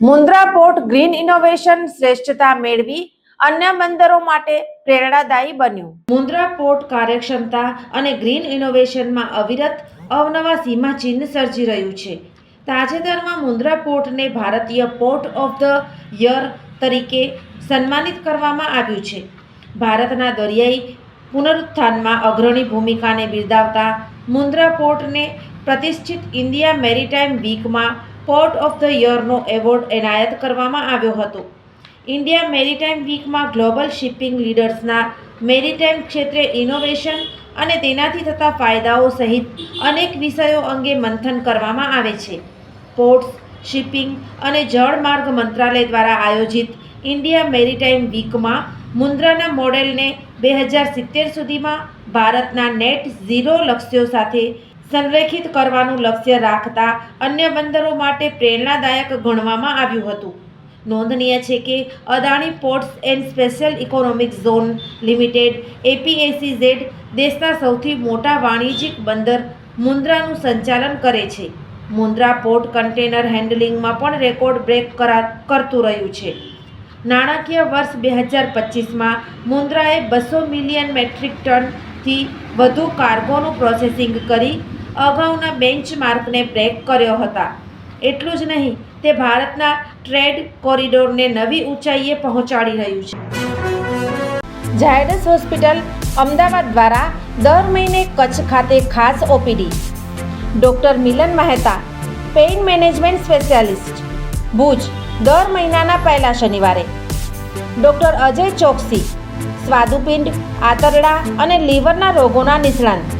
Mundra port green innovation શ્રેષ્ઠતા મેળવી અન્ય બંદરો માટે પ્રેરણાદાયી બન્યું. મુન્દ્રા પોર્ટ કાર્યક્ષમતા અને ગ્રીન ઇનોવેશનમાં અવિરત અવનવા સીમાચિહ્ન સર્જી રહ્યું છે. તાજેતરમાં મુન્દ્રા પોર્ટને ભારતીય પોર્ટ ઓફ ધ યર તરીકે સન્માનિત કરવામાં આવ્યું છે. ભારતના દરિયાઈ પુનરુત્થાનમાં અગ્રણી ભૂમિકાને બિરદાવતા મુન્દ્રા પોર્ટને પ્રતિષ્ઠિત ઇન્ડિયા મેરીટાઈમ વીકમાં પોર્ટ ઓફ ધ યરનો એવોર્ડ એનાયત કરવામાં આવ્યો હતો. ઇન્ડિયા મેરીટાઈમ વીકમાં ગ્લોબલ શિપિંગ લીડર્સના મેરીટાઈમ ક્ષેત્રે ઇનોવેશન અને તેનાથી થતા ફાયદાઓ સહિત અનેક વિષયો અંગે મંથન કરવામાં આવે છે. પોર્ટ્સ શિપિંગ અને જળમાર્ગ મંત્રાલય દ્વારા આયોજિત ઇન્ડિયા મેરીટાઈમ વીકમાં મુન્દ્રાના મોડેલને બે હજાર સિત્તેર સુધીમાં ભારતના નેટ ઝીરો લક્ષ્યો સાથે સંરેખિત કરવાનું લક્ષ્ય રાખતા અન્ય બંદરો માટે પ્રેરણાદાયક ગણવામાં આવ્યું હતું. નોંધનીય છે કે Adani ports and special economic zone limited, APSEZ, દેશના સૌથી મોટા વાણિજ્યિક બંદર મુન્દ્રાનું સંચાલન કરે છે. મુન્દ્રા પોર્ટ કન્ટેનર હેન્ડલિંગમાં પણ રેકોર્ડ બ્રેક કરા, કરતું રહ્યું છે. નાણાકીય વર્ષ બે હજાર પચીસમાં મુન્દ્રાએ બસો મિલિયન મેટ્રિક ટનથી વધુ કાર્ગોનું પ્રોસેસિંગ કરી અગાઉના બેન્ચમાર્કને બ્રેક કર્યો હતા. એટલું જ નહીં, તે ભારતના ટ્રેડ કોરિડોરને નવી ઊંચાઈએ પહોંચાડી રહ્યું છે. ઝાયડસ હોસ્પિટલ અમદાવાદ દ્વારા દર મહિને કચ્છ ખાતે ખાસ OPD. Doctor Milan Mehta, pain management specialist, Bhuj, દર મહિનાના પહેલા શનિવારે. ડૉક્ટર અજય ચોકસી, સ્વાદુપિંડ, આંતરડા અને લીવરના રોગોના નિષ્ણાંત.